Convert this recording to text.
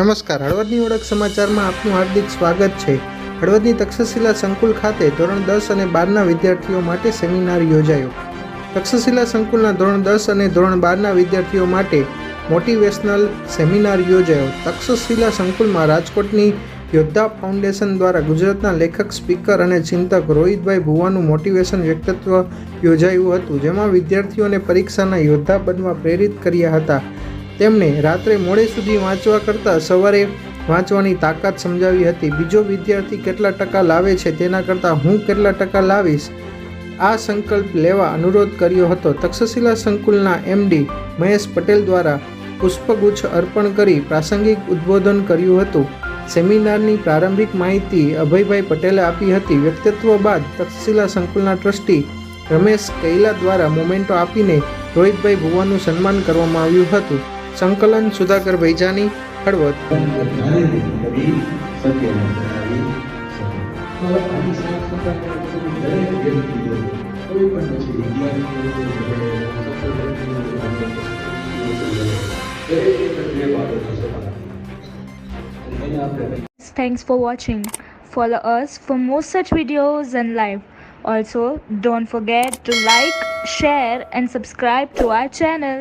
નમસ્કાર, હળવદની ઓળખ સમાચારમાં આપનું હાર્દિક સ્વાગત છે. હળવદની તક્ષશિલા સંકુલ ખાતે ધોરણ દસ અને બારના વિદ્યાર્થીઓ માટે સેમિનાર યોજાયો. તક્ષશિલા સંકુલના ધોરણ દસ અને ધોરણ બારના વિદ્યાર્થીઓ માટે મોટિવેશનલ સેમિનાર યોજાયો. તક્ષશિલા સંકુલમાં રાજકોટની યોદ્ધા ફાઉન્ડેશન દ્વારા ગુજરાતના લેખક, સ્પીકર અને ચિંતક રોહિતભાઈ ભુવાનું મોટિવેશન વ્યક્તિત્વ યોજાયું હતું, જેમાં વિદ્યાર્થીઓને પરીક્ષાના યોદ્ધા બનવા પ્રેરિત કર્યા હતા. તેમણે રાત્રે મોડે સુધી વાંચવા કરતાં સવારે વાંચવાની તાકાત સમજાવી હતી. બીજો વિદ્યાર્થી કેટલા ટકા લાવે છે તેના કરતાં હું કેટલા ટકા લાવીશ? આ સંકલ્પ લેવા અનુરોધ કર્યો હતો. તક્ષશિલા સંકુલના એમડી મહેશ પટેલ દ્વારા પુષ્પગુચ્છ અર્પણ કરી પ્રાસંગિક ઉદ્બોધન કર્યું હતું. સેમિનારની પ્રારંભિક માહિતી અભયભાઈ પટેલે આપી હતી. વ્યક્તિત્વ બાદ તક્ષશિલા સંકુલના ટ્રસ્ટી રમેશ કૈલા દ્વારા મોમેન્ટો આપીને રોહિતભાઈ ભુવાનું સન્માન કરવામાં આવ્યું હતું. સંકલન Sudhakar ભૈજાની Halvad Thanks for watching. Follow us for more such videos and live. Also, don't forget to like, share, and subscribe to our channel.